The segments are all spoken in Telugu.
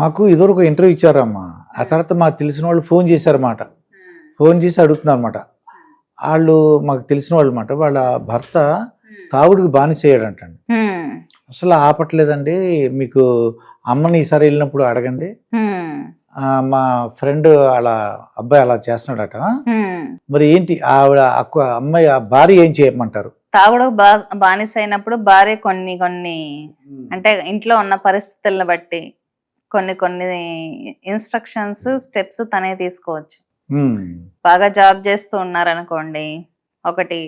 మాకు ఇదివరకు ఇంటర్వ్యూ ఇచ్చారమ్మా. ఆ తర్వాత మాకు తెలిసిన వాళ్ళు ఫోన్ చేశారన్నమాట. ఫోన్ చేసి అడుగుతున్నారు అనమాట వాళ్ళు మాకు తెలిసిన వాళ్ళు అనమాట వాళ్ళ భర్త తాగుడికి బానిసేయడంటండి. అసలు ఆపట్లేదండి. మీకు అమ్మని ఈసారి వెళ్ళినప్పుడు అడగండి. మా ఫ్రెండ్ అలా అబ్బాయి అలా చేస్తున్నాడట. మరి ఏంటి? ఆవిడ అక్క అమ్మాయి ఆ భార్య ఏం చేయమంటారు? తాగుడు బా బానిస అయినప్పుడు భార్య కొన్ని కొన్ని అంటే ఇంట్లో ఉన్న పరిస్థితులను బట్టి కొన్ని కొన్ని ఇన్స్ట్రక్షన్స్ స్టెప్స్ తనే తీసుకోవచ్చు. బాగా జాబ్ చేస్తూ ఉన్నారనుకోండి ఒకటి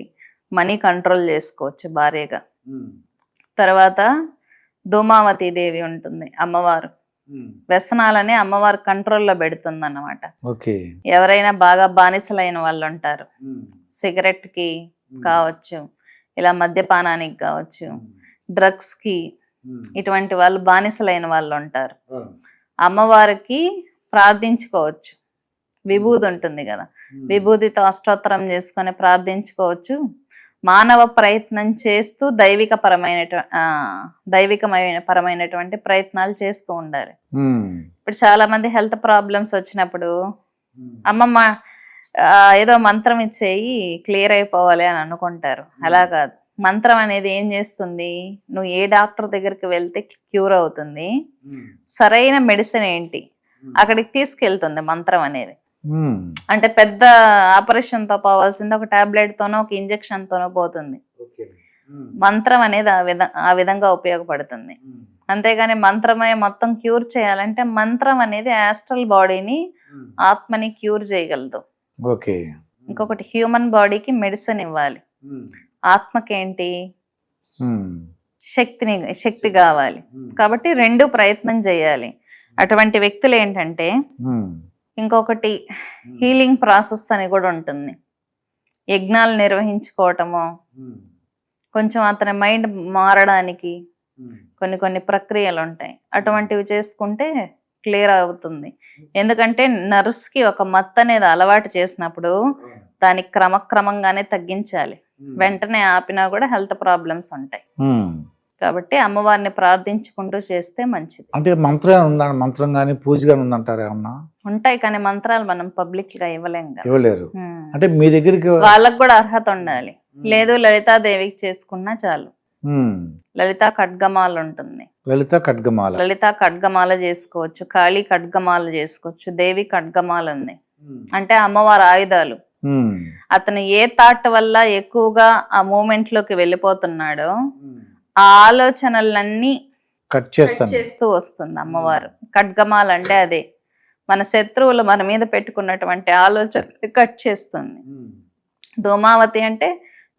మనీ కంట్రోల్ చేసుకోవచ్చు భార్యగా తర్వాత ధూమావతి దేవి ఉంటుంది అమ్మవారు. వ్యసనాలని అమ్మవారు కంట్రోల్లో పెడుతుంది అన్నమాట ఓకే. ఎవరైనా బాగా బానిసలైన వాళ్ళు ఉంటారు సిగరెట్కి కావచ్చు ఇలా మద్యపానానికి కావచ్చు డ్రగ్స్కి ఇటువంటి వాళ్ళు బానిసలైన వాళ్ళు ఉంటారు. అమ్మవారికి ప్రార్థించుకోవచ్చు. విభూది ఉంటుంది కదా. విభూదితో అష్టోత్తరం చేసుకొని ప్రార్థించుకోవచ్చు. మానవ ప్రయత్నం చేస్తూ దైవిక పరమైన దైవికమైన పరమైనటువంటి ప్రయత్నాలు చేస్తూ ఉండాలి. ఇప్పుడు చాలా మంది హెల్త్ ప్రాబ్లమ్స్ వచ్చినప్పుడు. అమ్మమ్మ ఏదో మంత్రం ఇచ్చేయి క్లియర్ అయిపోవాలి అని అనుకుంటారు. అలా కాదు. మంత్రం అనేది ఏం చేస్తుంది? నువ్వు ఏ డాక్టర్ దగ్గరికి వెళ్తే క్యూర్ అవుతుంది. సరైన మెడిసిన్ ఏంటి. అక్కడికి తీసుకెళ్తుంది మంత్రం అనేది. అంటే పెద్ద ఆపరేషన్తో పోవాల్సింది ఒక టాబ్లెట్ తోనో ఒక ఇంజెక్షన్ తోనో పోతుంది మంత్రం అనేది ఆ విధ ఆ విధంగా ఉపయోగపడుతుంది. అంతేగాని మంత్రమే మొత్తం క్యూర్ చేయాలంటే మంత్రం అనేది యాస్ట్రల్ బాడీని. ఆత్మని క్యూర్ చేయగలదు. ఓకే. ఇంకొకటి హ్యూమన్ బాడీకి మెడిసిన్ ఇవ్వాలి. ఆత్మకేంటి? శక్తిని శక్తి కావాలి. కాబట్టి రెండు ప్రయత్నం చేయాలి. అటువంటి వ్యక్తులు ఏంటంటే ఇంకొకటి హీలింగ్ ప్రాసెస్ అని కూడా ఉంటుంది. యజ్ఞాలు నిర్వహించుకోవటము కొంచెం అతని మైండ్ మారడానికి. కొన్ని కొన్ని ప్రక్రియలు ఉంటాయి. అటువంటివి చేసుకుంటే క్లియర్ అవుతుంది. ఎందుకంటే నర్వ్స్కి ఒక మత్తు అనేది అలవాటు చేసినప్పుడు దానికి క్రమక్రమంగానే తగ్గించాలి. వెంటనే ఆపినా కూడా హెల్త్ ప్రాబ్లమ్స్ ఉంటాయి. ఉమ్. కాబట్టి అమ్మవారిని ప్రార్థించుకుంటూ చేస్తే మంచిది. అంటే మంత్రం ఉందా? మంత్రం కానీ పూజ కానీ ఉందంటారు ఏమన్నా? ఉంటాయి కానీ మంత్రాలు మనం పబ్లిక్గా ఇవ్వలేం ఇవ్వలేరు. ఉమ్. అంటే మీ దగ్గరికి వాళ్ళకు కూడా అర్హత ఉండాలి. లేదు లలితాదేవికి చేసుకున్నా చాలు. లలితా ఖడ్గమాల ఉంటుంది. లలిత ఖడ్గమాల. లలితా ఖడ్గమాల చేసుకోవచ్చు కాళీ ఖడ్గమాల చేసుకోవచ్చు దేవి ఖడ్గమాల ఉంది. అంటే అమ్మవారి ఆయుధాలు. అతను ఏ థాట్ వల్ల ఎక్కువగా ఆ మూమెంట్లోకి వెళ్ళిపోతున్నాడో ఆ ఆలోచనలన్నీ కట్ చేస్తూ వస్తుంది అమ్మవారు. ఖడ్గమాల అంటే అదే. మన శత్రువులు మన మీద పెట్టుకున్నటువంటి ఆలోచన కట్ చేస్తుంది. ధూమావతి అంటే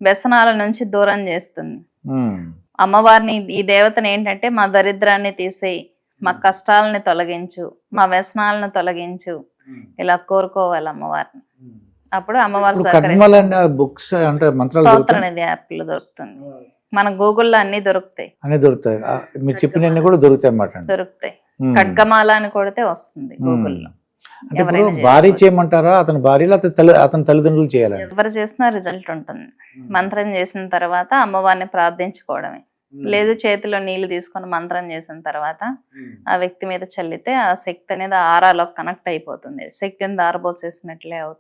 వ్యసనాల నుంచి దూరం చేస్తుంది. అమ్మవారిని ఈ దేవతను ఏంటంటే మా దరిద్రాన్ని తీసేయి మా కష్టాలని తొలగించు మా వ్యసనాలను తొలగించు. ఇలా కోరుకోవాలి అమ్మవారిని. అప్పుడు అమ్మవారు బుక్స్ అంటే మంత్రాలు స్తోత్ర యాప్లు దొరుకుతుంది మన గూగుల్లో అన్ని దొరుకుతాయి. అన్ని దొరుకుతాయి. మీరు చెప్పినవన్నీ కూడా దొరుకుతాయి అన్నమాట దొరుకుతాయి. ఖడ్గమాల అని కొడితే వస్తుంది గూగుల్లో. అంటే భార్య. చేయమంటారా? అతని భార్య లేకపోతే తల్లి అతని తల్లిదండ్రులు చేయాలండి. ఎవరు చేసినా రిజల్ట్ ఉంటుంది. మంత్రం చేసిన తర్వాత అమ్మవారిని ప్రార్థించుకోవడమే. లేదు చేతిలో నీళ్ళు తీసుకొని మంత్రం చేసిన తర్వాత ఆ వ్యక్తి మీద చల్లితే ఆ శక్తి అనేది ఆరాలో కనెక్ట్ అయిపోతుంది. శక్తిని దారబోసేసినట్లే అవుతుంది.